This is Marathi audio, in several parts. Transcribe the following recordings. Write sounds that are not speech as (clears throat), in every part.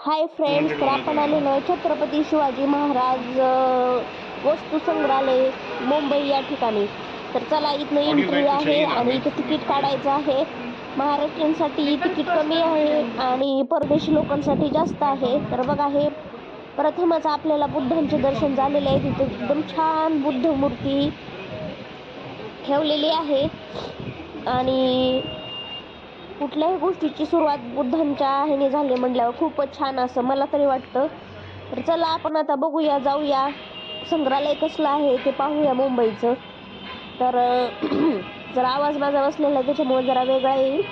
हाय फ्रेंड्स तर आपण आलेलो आहे छत्रपती शिवाजी महाराज वस्तू संग्रहालय मुंबई या ठिकाणी. तर चला इथनं एंट्री आहे आणि इथं तिकीट काढायचं आहे. महाराष्ट्रीयांसाठी तिकीट कमी आहे. आणि परदेशी लोकांसाठी जास्त आहे. तर बघा हे प्रथमच आपल्याला बुद्धांचे दर्शन झालेले आहे. तिथे एकदम छान बुद्ध मूर्ती ठेवलेली आहे. आणि कुठल्याही गोष्टीची सुरुवात बुद्धांच्या ह्याने झाली म्हटल्यावर खूपच छान असं मला तरी वाटतं. तर चला आपण आता बघूया जाऊया. संग्रहालय कसलं आहे ते पाहूया मुंबईचं. तर (clears throat) जरा जर आवाज माझा बसलेला आहे त्याच्यामुळे जरा वेगळा येईल.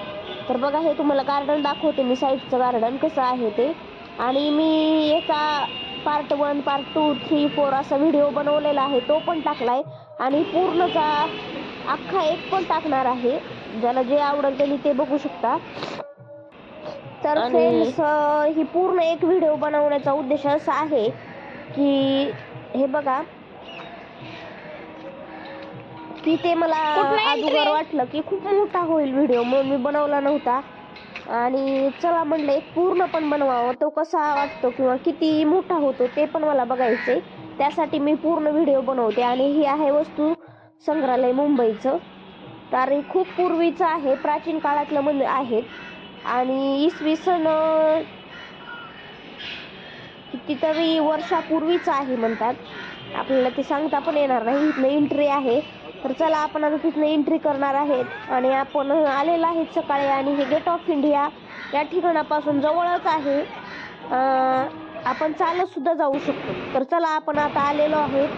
तर बघा हे तुम्हाला गार्डन दाखवते मी साईडचं गार्डन कसं आहे ते. आणि मी एका part one part two three four असा व्हिडिओ बनवलेला आहे तो पण टाकला आहे आणि पूर्णचा अख्खा एक पण टाकणार आहे. ज्याला जे आवडेल त्यांनी ते बघू शकता. तर फ्रेंड्स ही पूर्ण एक व्हिडिओ बनवण्याचा उद्देश असा आहे की हे बघा. की ते मला अगोदर? वाटलं की खूप मोठा होईल व्हिडिओ म्हणून मी बनवला नव्हता. आणि चला म्हणलं एक पूर्ण पण बनवावं. तो कसा वाटतो किंवा किती मोठा होतो ते पण मला बघायचंय. त्यासाठी मी पूर्ण व्हिडिओ बनवते. आणि ही आहे वस्तू संग्रहालय मुंबईचं. तर खूप पूर्वीचं आहे प्राचीन काळातलं मंदिर आहेत. आणि इसवी सन कितीतरी वर्षापूर्वीचं आहे म्हणतात. आपल्याला ते सांगता पण येणार नाही इथनं एंट्री आहे. तर चला आपण आता तिथनं एंट्री करणार आहेत. आणि आपण आलेलं आहेत सकाळी आणि हे गेट ऑफ इंडिया या ठिकाणापासून जवळच आहे. आपण चालत सुद्धा जाऊ शकतो. तर चला आपण आता आलेलो आहोत.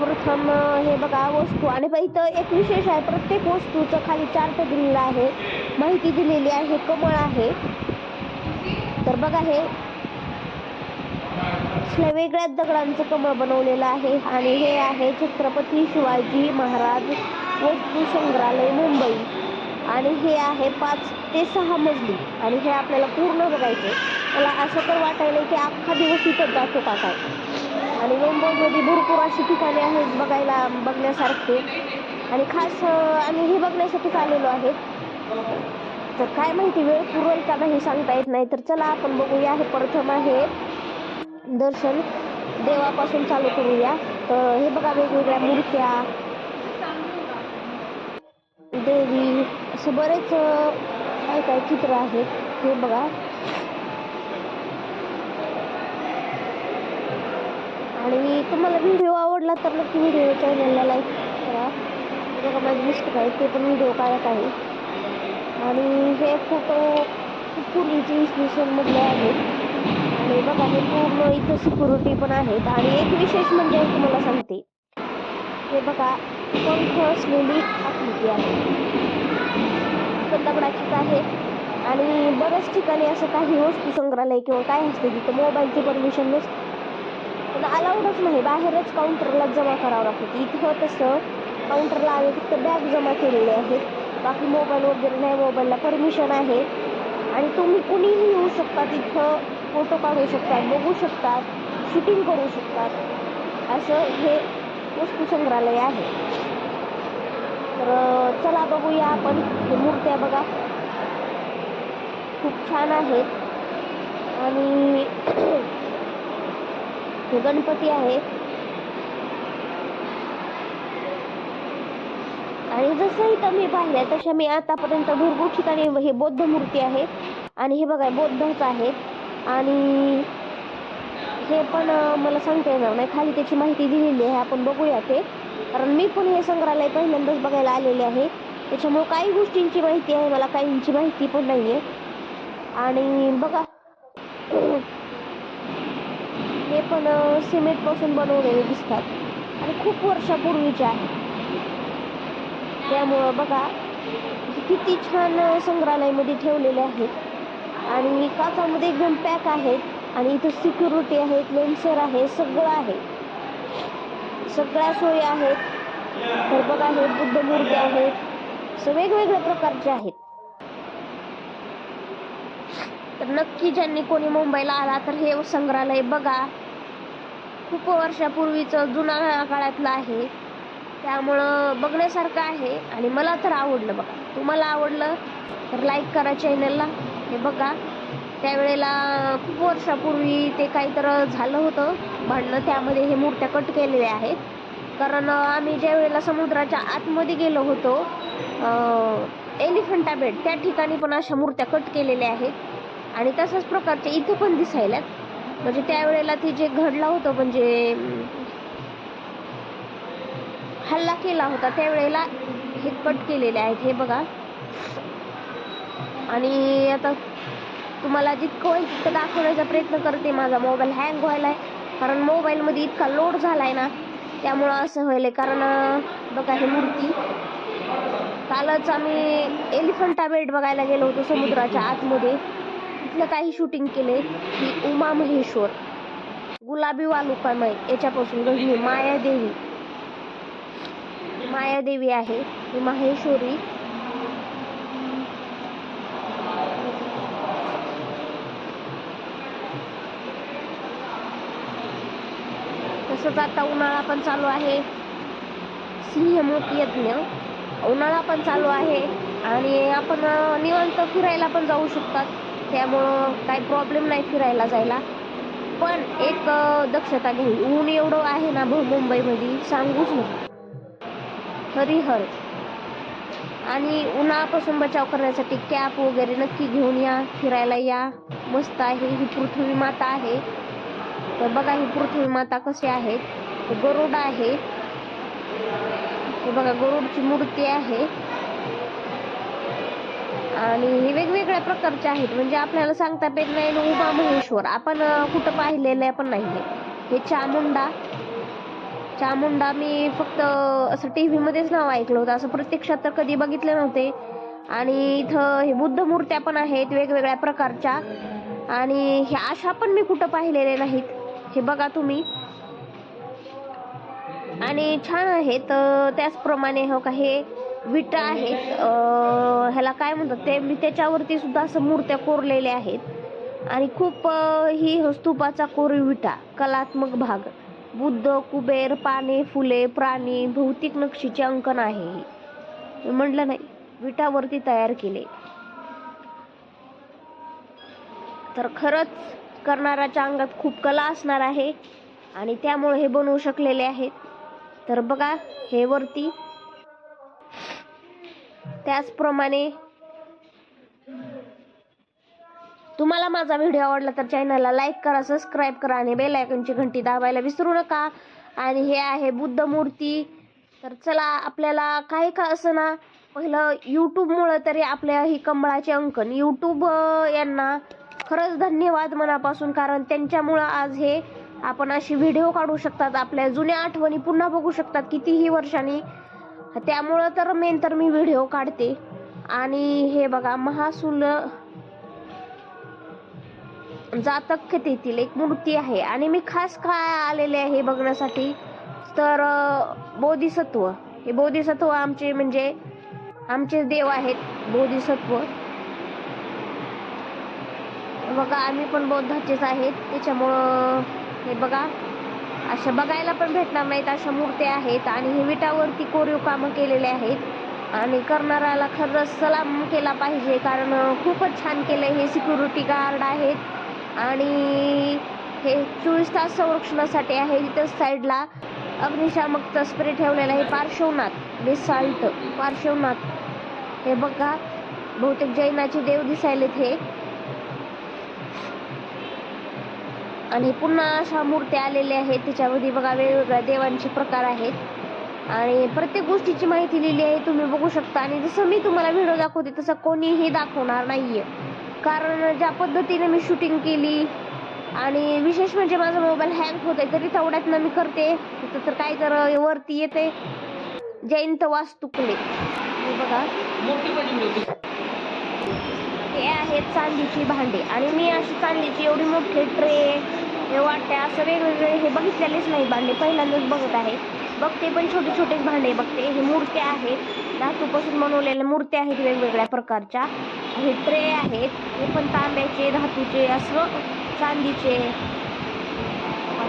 प्रथम हे बघा वस्तू. आणि इथं एक विशेष आहे प्रत्येक वस्तूचं खाली चार्ट दिलेला आहे. माहिती दिलेली आहे कमळ आहे. तर बघा हे. वेगळ्याच दगडांचं कमळ बनवलेलं आहे. आणि हे आहे छत्रपती शिवाजी महाराज वस्तू संग्रहालय मुंबई. आणि हे आहे पाच ते सहा मजली. आणि हे आपल्याला पूर्ण बघायचं मला असं तर वाटायला की अख्खा दिवस इथं जातो का काय? आणि मुंबईमध्ये भरपूर अशी ठिकाणे आहेत बघायला बघण्यासारखे. आणि खास आम्ही हे बघण्यासाठीच आलेलो आहे. तर काय माहिती वेळ पुरेल का नाही सांगता येत नाही. तर चला आपण बघूया हे प्रथम आहे. दर्शन देवापासून चालू करूया. तर हे बघा वेगवेगळ्या मूर्त्या. देवी असं बरेच काय काय चित्र आहेत. हे बघा. आणि तुम्हाला व्हिडिओ आवडला तर नक्की व्हिडिओ चॅनलला लाईक करा. बघा माझी मिस्टर आहे ते पण व्हिडिओ काढत आहे. आणि हे फोटो खूप पूर्वीचे इन्स्टिट्यूशनमधले आहेत आणि बघा हे पूर्ण इथं सिक्युरिटी पण आहेत. आणि एक विशेष म्हणजे तुम्हाला सांगते. हे बघा पंख असलेली आकृती आहे. पण दगडाचीच आहे. आणि बऱ्याच ठिकाणी असं काही वस्तू संग्रहालय किंवा काय असते तिथं मोबाईलची परमिशन नसते. अलाउडच नाही. बाहेरच काउंटरला जमा करावं लागतं. इथं तसं काउंटरला आम्ही फक्त बॅग जमा केलेली आहे बाकी मोबाईल वगैरे नाही मोबाईलला परमिशन आहे. आणि तुम्ही कुणीही येऊ शकता तिथं फोटो काढू शकतात बघू शकतात शूटिंग करू शकतात असं हे वस्तू संग्रहालय आहे. तर चला बघूया आपण. हे मूर्त्या बघा. खूप छान आहेत. आणि (clears throat) हे गणपती आहे. आणि जसं इथं मी पाहिल्या तशा मी आतापर्यंत भरपूर ठिकाणी हे बौद्ध मूर्ती आहेत आणि हे बघा बौद्धच आहेत आणि हे पण मला सांगता येणार नाही. खाली त्याची माहिती दिलेली आहे. आपण बघूया ते. कारण मी पण हे संग्रहालय पहिल्यांदाच बघायला आलेले आहे. त्याच्यामुळे काही गोष्टींची माहिती आहे मला काहींची माहिती पण नाही आहे आणि बघा हे पण सिमेंटपासून बनवलेले दिसतात. आणि खूप वर्षापूर्वीचे आहे. त्यामुळं बघा किती छान संग्रहालयामध्ये ठेवलेले आहेत. आणि काचामध्ये एकदम पॅक आहेत. आणि इथं सिक्युरिटी आहेत लेन्सर आहे सगळं आहे. सगळ्या सोयी आहेत. तर बघा हे बुद्ध मूर्ती आहेत. वेगवेगळ्या प्रकारचे आहेत. तर नक्की ज्यांनी कोणी मुंबईला आला तर हे संग्रहालय बघा. खूप वर्षापूर्वीचं जुना काळातलं आहे. त्यामुळं बघण्यासारखं आहे आणि मला तर आवडलं बघा. तुम्हाला आवडलं तर लाईक करा चॅनलला हे बघा. त्यावेळेला खूप वर्षापूर्वी ते काहीतरी झालं होतं. भांडणं त्यामध्ये हे मूर्त्या कट केलेल्या आहेत. कारण आम्ही ज्या वेळेला समुद्राच्या आतमध्ये गेलो होतो एलिफंटा बेट त्या ठिकाणी पण अशा मूर्त्या कट केलेल्या आहेत. आणि तशाच प्रकारचे इथे पण दिसायल्यात. म्हणजे त्यावेळेला ते जे घडला होतं म्हणजे हल्ला केला होता त्यावेळेला हे कट केलेले आहेत हे बघा. आणि आता तुम्हाला जितकं होईल तितकं दाखवण्याचा प्रयत्न करते माझा मोबाईल हँग व्हायला आहे कारण मोबाईलमध्ये इतका लोड झाला आहे ना त्यामुळं असं व्हायलंय. कारण बघा हे मूर्ती. कालच आम्ही एलिफंटा बेट बघायला गेलो होतो समुद्राच्या आतमध्ये. इथलं काही शूटिंग केले की उमा महेश्वर गुलाबी वालुकामय याच्यापासून घडली मायादेवी. मायादेवी आहे ही माहेश्वरी. तसंच आता उन्हाळा पण चालू आहे. सिंहमोती यज्ञ उन्हाळा पण चालू आहे. आणि आपण निवांत फिरायला पण जाऊ शकतात. त्यामुळं काही प्रॉब्लेम नाही फिरायला जायला. पण एक दक्षता घ्यावी ऊन एवढं आहे ना भाऊ मुंबईमध्ये सांगूच नको. हरिहर आणि उन्हापासून बचाव करण्यासाठी कॅप वगैरे नक्की घेऊन या फिरायला या. मस्त आहे ही पृथ्वी माता आहे. तर बघा ही पृथ्वी माता कशी आहेत गरुड आहे. बघा गरुडची मूर्ती आहे. आणि हे वेगवेगळ्या प्रकारचे आहेत. म्हणजे आपल्याला सांगता येत नाही उमा महेश्वर. आपण कुठं पाहिलेलं पण नाही हे चामुंडा. चामुंडा मी फक्त असं टी व्हीमध्येच नाव ऐकलं होतं. असं प्रत्यक्षात तर कधी बघितले नव्हते. आणि इथं हे बुद्ध मूर्त्या पण आहेत वेगवेगळ्या प्रकारच्या. आणि ह्या आशा पण मी कुठं पाहिलेल्या नाहीत. हे बघा तुम्ही. आणि छान आहेत त्याचप्रमाणे हो का हे विटा आहेत. ह्याला काय म्हणतात ते मी त्याच्यावरती सुद्धा असं मूर्त्या कोरलेल्या आहेत. आणि खूप ही हो, स्तूपाचा कोरीव विटा कलात्मक भाग. बुद्ध कुबेर पाने फुले प्राणी भौतिक नक्षीचे अंकन आहे ही. म्हटलं नाही विटावरती तयार केले. तर खरंच करणाऱ्याच्या अंगात खूप कला असणार आहे आणि त्यामुळे हे बनवू शकलेले आहेत. तर बघा हे वरती त्याचप्रमाणे तुम्हाला माझा व्हिडिओ आवडला तर चॅनलला लाईक करा सबस्क्राईब करा आणि बेल आयकॉनची घंटी दाबायला विसरू नका. आणि हे आहे बुद्ध मूर्ती. तर चला आपल्याला काही का असं ना पहिलं यूट्यूबमुळं तरी आपल्या ही कमळाचे अंकन यूट्यूब यांना खरंच धन्यवाद मनापासून कारण त्यांच्यामुळं आज हे आपण अशी व्हिडिओ काढू शकतात आपल्या जुन्या आठवणी पुन्हा बघू शकतात कितीही वर्षांनी. त्यामुळं तर मेन तर मी व्हिडिओ काढते. आणि हे बघा महासूल जातक कथेतील एक मूर्ती आहे. आणि मी खास काय आलेले आहे बघण्यासाठी तर बोधिसत्व. हे बोधिसत्व आमचे म्हणजे आमचे देव आहेत बोधिसत्व. बघा आम्ही पण बौद्धाचेच आहेत. त्याच्यामुळं हे बघा. अशा बघायला पण भेटणार नाहीत अशा मूर्त्या आहेत आणि हे विटावरती कोरीव कामं केलेले आहेत. आणि करणाऱ्याला खरंच सलाम केला पाहिजे कारण खूपच छान केलं हे सिक्युरिटी गार्ड आहेत. आणि हे चोवीस तास संरक्षणासाठी आहे तिथं साईडला अग्निशामकचा स्प्रे ठेवलेला आहे पार्श्वनाथ बेसाल्ट पार्श्वनाथ. हे बघा बहुतेक जैनाचे देव दिसायलेत हे. आणि पुन्हा अशा मूर्त्या आलेल्या आहेत. त्याच्यामध्ये बघा वेगवेगळ्या देवांचे प्रकार आहेत. आणि प्रत्येक गोष्टीची माहिती लिहिली आहे तुम्ही बघू शकता. आणि जसं मी तुम्हाला व्हिडिओ दाखवते तसं कोणीही दाखवणार नाहीये. कारण ज्या पद्धतीने मी शूटिंग केली आणि विशेष म्हणजे माझा मोबाईल हँग आहे तरी तेवढ्यातनं मी करते. तिथं तर काय तर वरती येते. जयंत वास्तुकले. बघा. हे आहेत चांदीची भांडी. आणि मी अशी चांदीची एवढी मोठी ट्रे हे वाट्या असं वेगवेगळे हे बघितलेलेच नाही भांडे. पहिल्यांदाच बघत आहे. बघते पण छोटे छोटेच भांडे बघते. हे मूर्त्या आहेत. धातूपासून बनवलेल्या मूर्त्या आहेत वेगवेगळ्या प्रकारच्या. हे ट्रे आहेत. हे पण तांब्याचे धातूचे असं चांदीचे.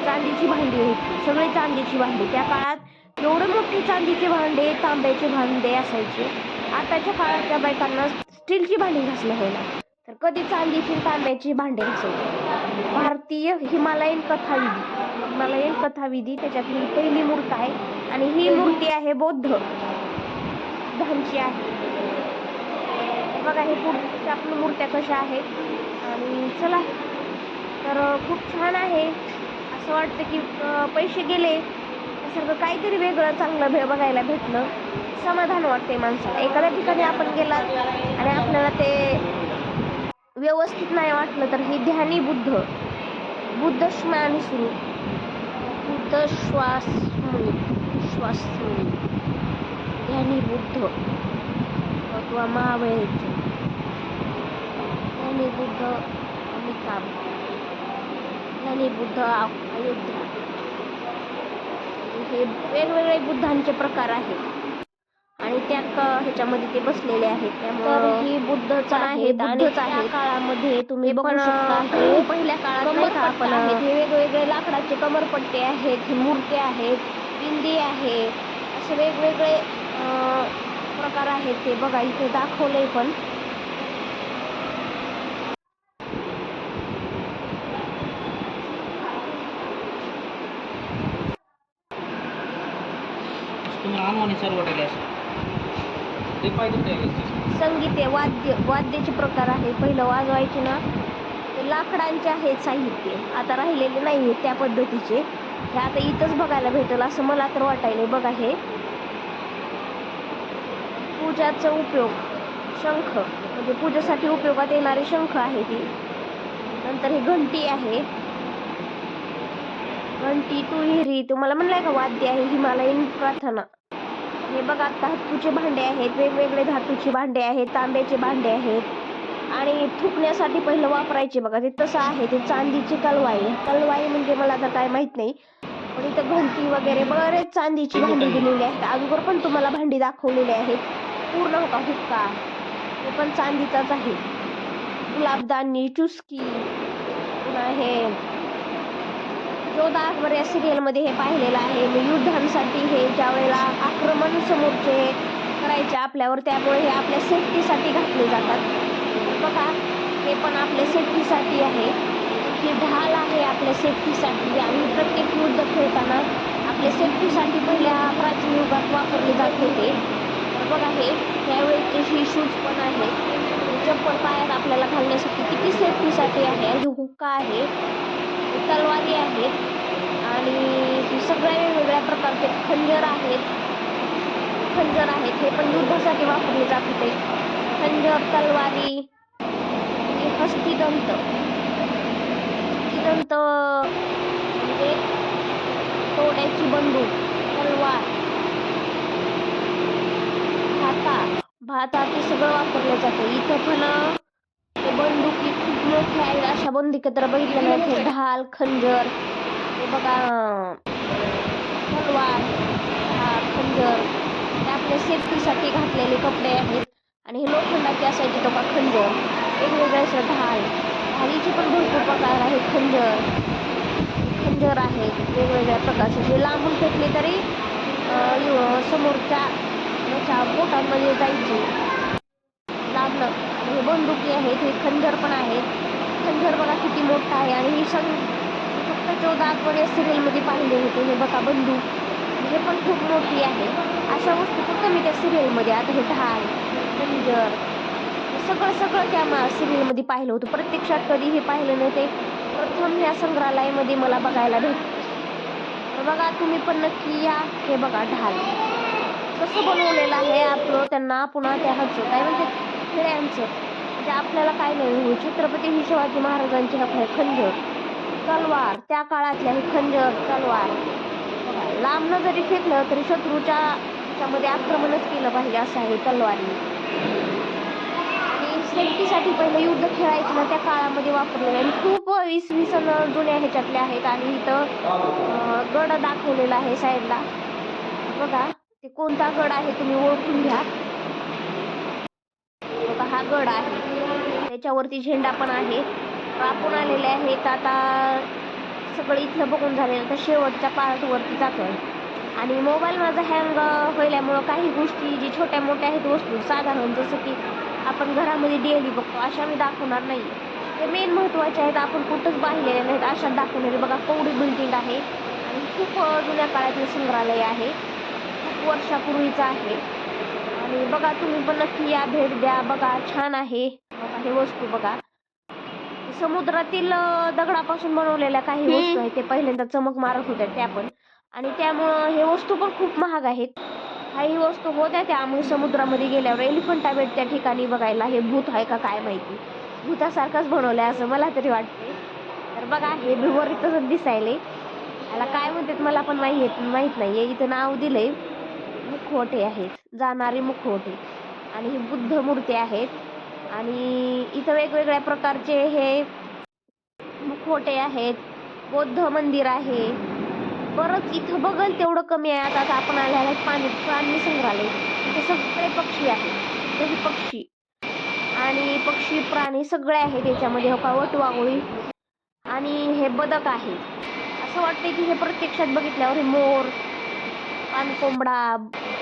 चांदीची भांडी आहेत. सगळे चांदीची भांडी. त्या काळात एवढे मोठे चांदीचे भांडे तांब्याचे भांडे असायचे. आताच्या काळातल्या बायकांना स्टीलची भांडी घासलं तर कधी चांदीची आणि तांब्याची भांडे घासायची भारतीय हिमालयन कथाविधी हिमालयन कथाविधी त्याच्यातली पहिली मूर्त आहे आणि ही मूर्ती आहे बौद्ध बुद्धांची आहे. बघा हे पुढच्या आपल्या मूर्त्या कशा आहेत. आणि चला तर खूप छान आहे. असं वाटतं की पैसे गेले. सारखं काहीतरी वेगळं चांगलं भे बघायला भेटलं. समाधान वाटते माणसाला. एखाद्या ठिकाणी आपण गेलात आणि आपल्याला ते व्यवस्थित नाही वाटलं तर हे ध्यानी बुद्ध. बुद्ध स्मरण सुरू. बुद्ध श्वास मुनी. श्वास मुनी. ध्यानी बुद्ध. अथवा महाबळेश्वर. ध्यानी बुद्ध अमिताभ. ध्यानी बुद्ध अयोध्या. हे वेगवेगळे बुद्धांचे प्रकार आहेत. त्या क- ह्याच्यामध्ये ते बसलेले आहेत. त्यामुळे ही बुद्धच आहे बुद्धच आहे काळामध्ये तुम्ही बघू शकता हे पहिल्या काळात नाही का आपण हे वेगवेगळे लाकडाचे कमरपट्टे आहेत हे मूर्त्या आहेत पिंडी आहे. असे वेगवेगळे अं, प्रकार आहेत ते बघा इथे दाखवलंय पण. तुम्हाला आणवानी सर्व वाटेल असं ते पाहिजे संगीत आहे वाद्य वाद्याचे प्रकार आहे पहिलं वाजवायचे ना ते लाकडांचे आहेत साहित्य. आता राहिलेले नाही आहेत त्या पद्धतीचे. हे आता इथंच बघायला भेटेल असं मला तर वाटायलंय. बघा हे. पूजाचा उपयोग. शंख. म्हणजे पूजेसाठी उपयोगात येणारे शंख आहे ती नंतर ही घंटी आहे. घंटी तुहिरी तुम्हाला म्हणलंय का वाद्य आहे? हिमालयन प्रार्थना. हे बघा धातूचे भांडे आहेत वेगवेगळे धातूचे भांडे आहेत तांब्याचे भांडे आहेत. आणि थुकण्यासाठी पहिलं वापरायचे बघा ते तसं आहे ते चांदीची कलवाई. कलवाई म्हणजे मला आता काय माहीत नाही. पण इथं घंटी वगैरे बरेच चांदीची भांडी दिलेली आहेत. अगोदर पण तुम्हाला भांडी दाखवलेली आहेत. पूर्ण हो का हुक्का? हे पण चांदीचाच आहे. गुलाबदानी चुस्की पुन्हा हे जोधा अकबर या सिरियलमध्ये हे पाहिलेलं आहे मी युद्धांसाठी हे ज्या वेळेला आक्रमण समोरचे करायचे आपल्यावर त्यामुळे हे आपल्या सेफ्टीसाठी घातले जातात. बघा हे पण आपल्या सेफ्टीसाठी आहे. ही ढाल आहे आपल्या सेफ्टीसाठी आणि प्रत्येक युद्ध खेळताना आपल्या सेफ्टीसाठी पहिल्या प्राचीन युगात वापरले जात होते. तर बघा हे त्यावेळेचे ही शूज पण आहेत चप्पल पायात आपल्याला घालण्यासाठी किती सेफ्टीसाठी आहे. हुक्का आहे. तलवारी आहेत आणि सगळ्या वेगवेगळ्या प्रकारचे खंजर आहेत. खंजर आहेत. हे पण युद्धासाठी वापरले जात होते. खंजर तलवारी आणि हस्तिदंत. हस्तिदंत म्हणजे तोड्याची बंदूक तलवार भाता भाता ते सगळं वापरलं जातं. इथं पण ते बंदुकी अशा बंदुकी तर बघितल्या नाहीत ढाल खंजर हे बघा तलवार ढाल खंजर हे आपल्या सेफ्टीसाठी घातलेले कपडे आहेत. आणि हे लोखंडाचे असायचे तो का खंजर वेगवेगळे असं ढाल. ढालीचे पण भरपूर प्रकार आहेत. खंजर. खंजर आहेत वेगवेगळ्या प्रकारचे. जे लांबून फेकले तरी समोरच्या याच्या बोटांमध्ये जायचे. लांबनं हे बंदुकी आहेत हे खंजर पण आहेत. खंजर बघा किती मोठा आहे आणि हे सग फक्त चौदा अकबर या सिरियलमध्ये पाहिले होते हे बघा बंदूक. हे पण खूप मोठी आहे. अशा वस्तू फक्त मी त्या सिरियलमध्ये आता हे ढाल खंजर सगळं सगळं त्या सिरियलमध्ये पाहिलं होतं. प्रत्यक्षात कधी हे पाहिलं नाही ते प्रथम या संग्रहालयामध्ये मला बघायला भेटतं बघा तुम्ही पण नक्की या. हे बघा ढाल. कसं बनवलेलं आहे आपलं त्यांना पुन्हा त्या हजो काय म्हणते खेड्यांचं म्हणजे आपल्याला काय नाही हो छत्रपती ही शिवाजी महाराजांचे हक आहे खंजर तलवार. त्या काळातल्या हे खंजर तलवार. लांबनं जरी फेकलं तरी शत्रूच्या त्यामध्ये आक्रमणच केलं पाहिजे असं आहे तलवारी. आणि सेफ्टीसाठी पहिलं युद्ध खेळायचं ना त्या काळामध्ये वापरलेलं आणि खूप इसवी सन जुन्या ह्याच्यातले आहेत आणि इथं गड दाखवलेला आहे साईडला. बघा ते कोणता गड आहे तुम्ही ओळखून घ्या. हा गड आहे. त्याच्यावरती झेंडा पण आहे. आपण आलेले आहेत. आता सगळं इथलं बघून झालेलं तर शेवटच्या पार्टवरती जातोय. आणि मोबाईल माझा हँग व्हायल्यामुळं काही गोष्टी जी छोट्या मोठ्या आहेत वस्तू साधारण जसं की आपण घरामध्ये डेली बघतो अशा मी दाखवणार नाही. ते मेन महत्त्वाचे आहेत. आपण कुठंच पाहिलेले नाहीत. अशा दाखवणारे बघा कवडी बिल्डिंग आहे. आणि खूप जुन्या काळातील संग्रहालय आहे. खूप वर्षापूर्वीचं आहे. आणि बघा तुम्ही पण नक्की या भेट द्या. बघा छान आहे. बघा हे वस्तू बघा. समुद्रातील दगडापासून बनवलेल्या काही. वस्तू आहेत ते पहिल्यांदा चमक मारत होत्या त्या पण. आणि त्यामुळं हे वस्तू पण खूप महाग आहेत. काही वस्तू होत्या त्या आम्ही समुद्रामध्ये गेल्यावर एलिफंटा बेट त्या ठिकाणी बघायला हे भूत आहे का काय माहिती? भूतासारखंच बनवलंय असं मला तरी वाटते तर बघा हे भिवर तसंच दिसायले याला काय म्हणतात मला पण माहीत माहीत नाही इथं नाव दिलंय. मुखवटे आहेत जाणारे मुखवटे. आणि ही बुद्ध मूर्ती आहेत. आणि इथं वेगवेगळ्या प्रकारचे हे मुखवटे आहेत. बौद्ध मंदिर आहे. बरंच इथं बघल तेवढं कमी आहे. आता आता आपण आलेलं आहे पाणी प्राणी संग्रहालय. इथे सगळे पक्षी आहेत. इथे पक्षी. आणि पक्षी प्राणी सगळे आहेत त्याच्यामध्ये हो का? वटवाघुळी आणि हे बदक आहे. असं वाटतंय की हे प्रत्यक्षात बघितल्यावर हे मोर पानकोंबडा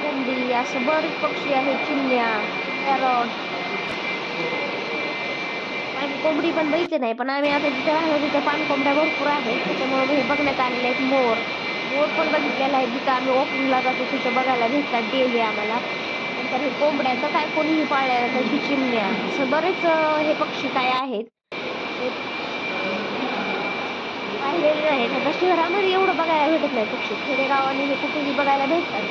कोंबडी असं बरेच पक्षी आहेत चिमण्या पॅरॉट. पानकोंबडी पण बघितली नाही पण आम्ही आता जिथे राहतो तिथे पानकोंबड्या भरपूर आहेत. त्याच्यामुळे हे बघण्यात आलेले आहेत मोर. मोर पण बघितलेला आहे जिथं आम्ही वॉकिंगला जातो तिथं बघायला भेटतात डेली आम्हाला. नंतर हे कोंबड्या तर काय कोणीही पाळल्या जातात ही चिमण्या. असं बरेच हे पक्षी काय आहेत हे पाहिलेले नाहीत आता शहरामध्ये एवढं बघायला भेटत नाही. पक्षी खेडेगावाने हे कुठेही बघायला भेटतात.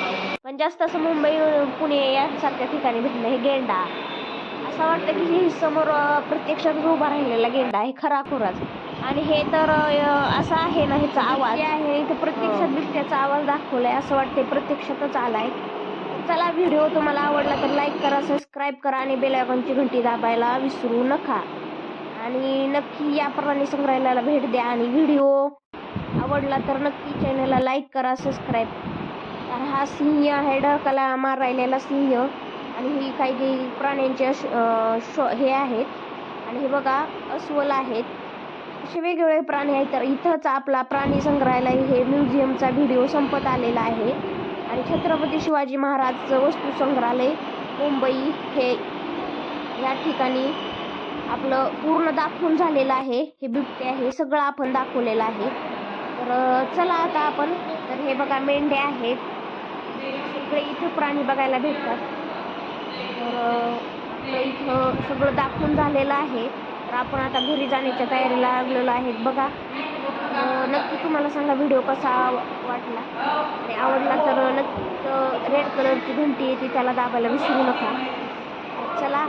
पण जास्त असं मुंबई पुणे यासारख्या ठिकाणी नाही हे गेंडा. असं वाटतं की हे समोर प्रत्यक्षात उभा राहिलेला गेंडा आहे खराखुराच आणि हे तर असं आहे ना ह्याचा आवाज. आहे इथं प्रत्यक्षात बिबट्याचा आवाज दाखवलाय असं वाटतंय प्रत्यक्षातच आलाय. चला व्हिडिओ तुम्हाला आवडला तर लाईक करा सबस्क्राईब करा आणि बेल आयकॉनची घंटी दाबायला विसरू नका. आणि नक्की या प्राणी संग्रहालयाला भेट द्या आणि व्हिडिओ आवडला तर नक्की चॅनलला लाईक करा सबस्क्राईब तर हा सिंह आहे डरकाला मार राहिलेला सिंह. आणि ही काही काही प्राण्यांचे शो हे आहेत. आणि हे बघा अस्वल आहेत. असे वेगवेगळे प्राणी आहेत. तर इथंच आपला प्राणी संग्रहालय हे म्युझियमचा व्हिडिओ संपत आलेला आहे. आणि छत्रपती शिवाजी महाराज वस्तू संग्रहालय मुंबई हे या ठिकाणी आपलं पूर्ण दाखवून झालेलं आहे. हे बिबटे आहे सगळं आपण दाखवलेलं आहे. तर चला आता आपण. तर हे बघा मेंढ्या आहेत. सगळे इथं प्राणी बघायला भेटतात. तर इथं सगळं दाखवून झालेलं आहे. तर आपण आता घरी जाण्याच्या तयारीला लागलेलो आहेत बघा. नक्की तुम्हाला सांगा व्हिडिओ कसा वाटला? आणि आवडला तर नक्की रेड कलरची घंटी येते त्याला दाबायला विसरू नका. चला.